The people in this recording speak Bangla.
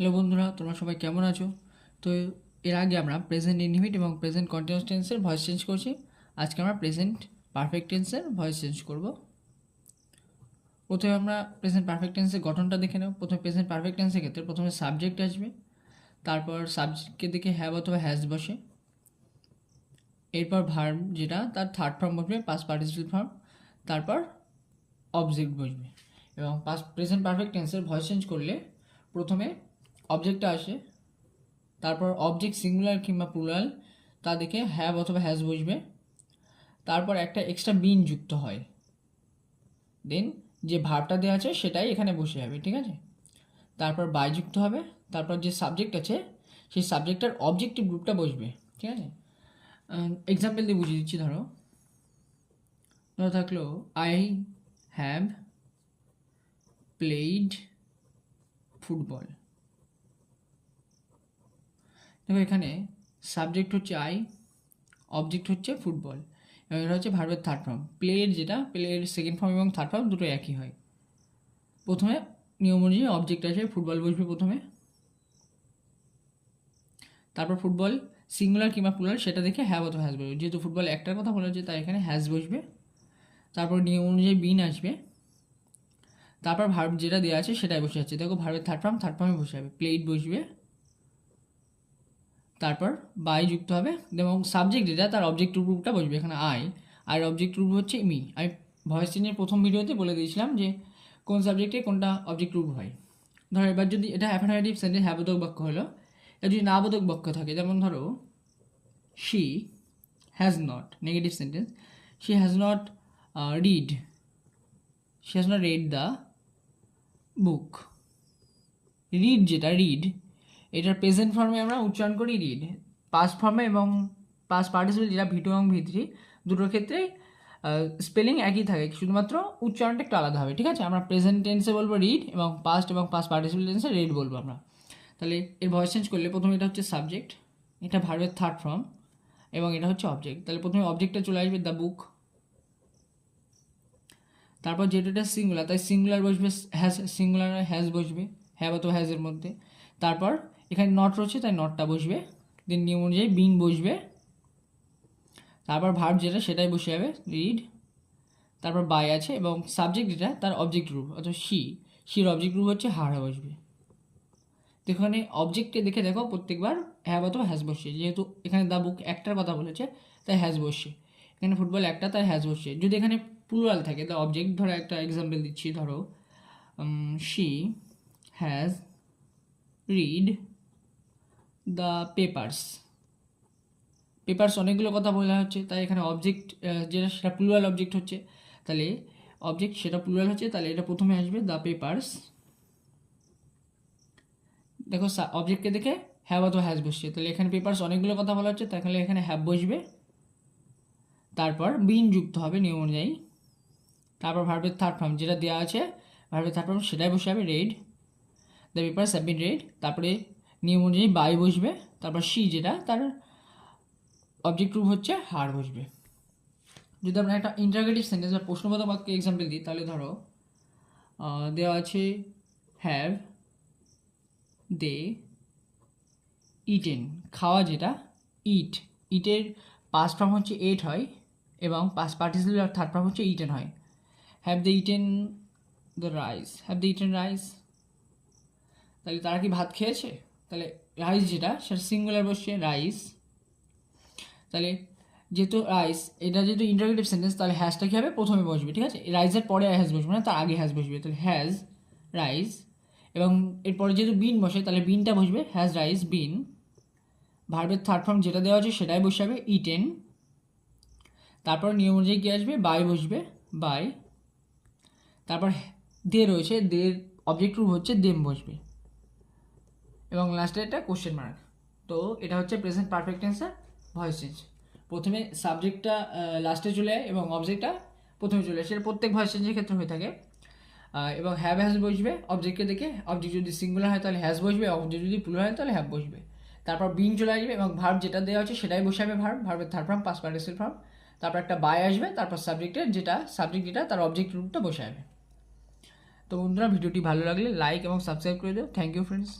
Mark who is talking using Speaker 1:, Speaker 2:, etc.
Speaker 1: হ্যালো বন্ধুরা, তোমরা সবাই কেমন আছো? তো এর আগে আমরা প্রেজেন্ট ইনহিবিট এবং প্রেজেন্ট কন্টিনিউয়াস টেন্সের ভয়েস চেঞ্জ করছি। আজকে আমরা প্রেজেন্ট পারফেক্ট টেন্সের ভয়েস চেঞ্জ করব। প্রথমে আমরা প্রেজেন্ট পারফেক্ট টেন্সের গঠনটা দেখে নেব। প্রথমে প্রেজেন্ট পারফেক্ট টেন্সের ক্ষেত্রে প্রথমে সাবজেক্ট আসবে, তারপর সাবজেক্টকে দেখে হ্যাভ অথবা হ্যাজ বসে। এরপর ভার্ব যেটা, তার থার্ড ফর্ম বসবে পাস পার্টিসিপাল ফর্ম তারপর অবজেক্ট বসবে। এবং পাস প্রেজেন্ট পারফেক্ট টেন্সের ভয়েস চেঞ্জ করলে প্রথমে অবজেক্টটা আসে, তারপর অবজেক্ট সিঙ্গুলার কিংবা প্লুরাল তা দেখে হ্যাভ অথবা হ্যাজ বসবে, তারপর একটা এক্সট্রা বিন যুক্ত হয়। দেন যে ভার্বটা দেওয়া আছে সেটাই এখানে বসে যাবে, ঠিক আছে? তারপর বাই যুক্ত হবে, তারপর যে সাবজেক্ট আছে সেই সাবজেক্টটার অবজেক্টিভ গ্রুপটা বসবে, ঠিক আছে? এক্সাম্পল দিয়ে বুঝিয়ে দিচ্ছি, ধরো। ধরো থাকল আই হ্যাভ প্লেইড ফুটবল দেখো এখানে সাবজেক্ট হচ্ছে আই অবজেক্ট হচ্ছে ফুটবল এবং এটা হচ্ছে ভার্বের থার্ড ফর্ম প্লের যেটা প্লের সেকেন্ড ফর্ম এবং থার্ড ফর্ম দুটো একই হয়। প্রথমে নিয়ম অনুযায়ী অবজেক্ট আছে ফুটবল বসবে প্রথমে। তারপর ফুটবল সিঙ্গুলার কিংবা প্লুরাল সেটা দেখে হ্যাভ অথবা হ্যাজ বসবে। যেহেতু ফুটবল একটার কথা বলা হচ্ছে, তাই এখানে হ্যাজ বসবে। তারপর নিয়ম অনুযায়ী বিন আসবে। তারপর ভার্ব যেটা দেওয়া আছে, সেটাই বসে যাচ্ছে। দেখো ভার্বের থার্ড ফর্ম থার্ড ফর্মে বসে যাবে। প্লেট বসবে। তারপর বাই যুক্ত হবে এবং সাবজেক্ট যেটা, তার অবজেক্ট গ্রুপটা বসবে এখানে আই আর অবজেক্ট গ্রুপ হচ্ছে মি আমি ভয়েস চেঞ্জের প্রথম ভিডিওতে বলে দিয়েছিলাম যে কোন সাবজেক্টে কোনটা অবজেক্ট গ্রুপ হয়। ধরো এবার যদি এটা অ্যাফার্মেটিভ সেন্টেন্স হ্যাবোধক বাক্য হলো এটা যদি নাবোধক বাক্য থাকে, যেমন ধরো she has not negative sentence she has not read she has not read the book read যেটা রিড এটার প্রেজেন্ট ফর্মে আমরা উচ্চারণ করি রিড পাস্ট ফর্মে এবং পাস্ট পার্টিসিপেল যেটা ভিটু এবং ভিত্রি দুটোর ক্ষেত্রেই স্পেলিং একই থাকে, শুধুমাত্র উচ্চারণটা একটু আলাদা হবে, ঠিক আছে? আমরা প্রেজেন্ট টেন্সে বলব রিড এবং পাস্ট এবং পাস্ট পার্টিসিপেল টেন্সে রিড বলব আমরা। তাহলে এর ভয়েস চেঞ্জ করলে প্রথমে এটা হচ্ছে সাবজেক্ট এটা ভার্বের থার্ড ফর্ম এবং এটা হচ্ছে অবজেক্ট তাহলে প্রথমে অবজেক্টটা চলে আসবে দ্য বুক তারপর যেটা সিঙ্গুলার তাই সিঙ্গুলার বসবে হ্যাজ সিঙ্গুলার হ্যাজ বসবে হ্যাভ অথবা হ্যাজের মধ্যে। তারপর এখানে নট রয়েছে, তাই নটটা বসবে। দেন নিয়ম অনুযায়ী বিন বসবে। তারপর ভার্ব যেটা, সেটাই বসে যাবে। রিড তারপর বাই আছে এবং সাবজেক্ট যেটা, তার অবজেক্ট গ্রুপ অর্থাৎ শি শির অবজেক্ট গ্রুপ হচ্ছে হাড়া বসবে। তো এখানে অবজেক্টে দেখে দেখো, প্রত্যেকবার হ্যাভ অথবা হ্যাজ বসছে। যেহেতু এখানে দা বুক একটার কথা বলেছে, তাই হ্যাজ বসছে। এখানে ফুটবল একটা, তাই হ্যাজ বসছে। যদি এখানে প্লুরাল থাকে দ্য অবজেক্ট ধরো একটা এক্সাম্পল দিচ্ছি, ধরো she has read the papers papers অনেকগুলো কথা বলা হচ্ছে, তাই এখানে অবজেক্ট যেটা সেটা প্লুরাল অবজেক্ট হচ্ছে, তাহলে অবজেক্ট সেটা প্লুরাল হচ্ছে, তাহলে এটা প্রথমে আসবে দ্য পেপার্স দেখো অবজেক্টকে দেখে হ্যাভ অথবা হ্যাজ বসছে, তাহলে এখানে পেপার্স অনেকগুলো কথা বলা হচ্ছে, তাহলে এখানে হ্যাভ বসবে। তারপর বিন যুক্ত হবে নিয়ম অনুযায়ী। তারপর ভার্বের থার্ড ফর্ম যেটা দেওয়া আছে ভার্বের থার্ড ফর্ম সেটাই বসে যাবে read the papers have been read তারপরে নিয়ম অনুযায়ী বাই বসবে, তারপর সি যেটা, তার অবজেক্ট রূপ হচ্ছে হার বসবে। যদি আমরা একটা ইন্টারগেটিভ সেন্টেন্স বা প্রশ্নবোধক বাক্য এক্সাম্পল দিই, তাহলে ধরো দেওয়া আছে হ্যাভ দে ইটেন খাওয়া যেটা ইট ইটের পাস্ট ফর্ম হচ্ছে এট হয়, এবং পাস্ট পার্টিসিপেল আর থার্ড ফর্ম হচ্ছে ইটেন হয়। Have they eaten the rice have they eaten rice তাহলে তারা কি ভাত খেয়েছে? তাহলে রাইস যেটা, সেটা সিঙ্গুলার বসছে রাইস তাহলে যেহেতু রাইস এটা যেহেতু ইন্টারগেটিভ সেন্টেন্স তাহলে হ্যাজটা কী হবে? প্রথমে বসবে, ঠিক আছে? রাইসের পরে হ্যাজ বসবে না তার আগে হ্যাজ বসবে। তাহলে হ্যাজ রাইস এবং এরপরে যেহেতু বিন বসে, তাহলে বিনটা বসবে হ্যাজ রাইস বিন ভার্বের থার্ড ফর্ম যেটা দেওয়া আছে, সেটাই বসে যাবে ইটেন তারপর নিয়ম অনুযায়ী কী আসবে? বাই বসবে বাই তারপর দে রয়েছে দের অবজেক্ট রূপ হচ্ছে দেম বসবে। এবং লাস্টে এটা কোশ্চেন মার্ক তো এটা হচ্ছে প্রেজেন্ট পারফেক্ট টেন্সের ভয়েস চেঞ্জ প্রথমে সাবজেক্টটা লাস্টে চলে যায় এবং অবজেক্টটা প্রথমে চলে আসে প্রত্যেক ভয়েস চেঞ্জের ক্ষেত্রে হয়ে থাকে। এবং হ্যাভ হ্যাজ বসবে অবজেক্টকে দেখে অবজেক্ট যদি সিঙ্গুলার হয় তাহলে হ্যাজ বসবে অবজেক্ট যদি প্লুরাল হয় তাহলে হ্যাভ বসবে। তারপর বিন চলে আসবে এবং ভার্ব যেটা দেওয়া আছে সেটাই বসে বসাবে ভার্ব ভার্বের third form past participle form তারপর একটা বাই আসবে, তারপর সাবজেক্টের যেটা সাবজেক্ট যেটা, তার অবজেক্ট রূপটা বসাবে। তো বন্ধুরা, ভিডিওটি ভালো লাগলে লাইক এবং সাবস্ক্রাইব করে দিও। Thank you friends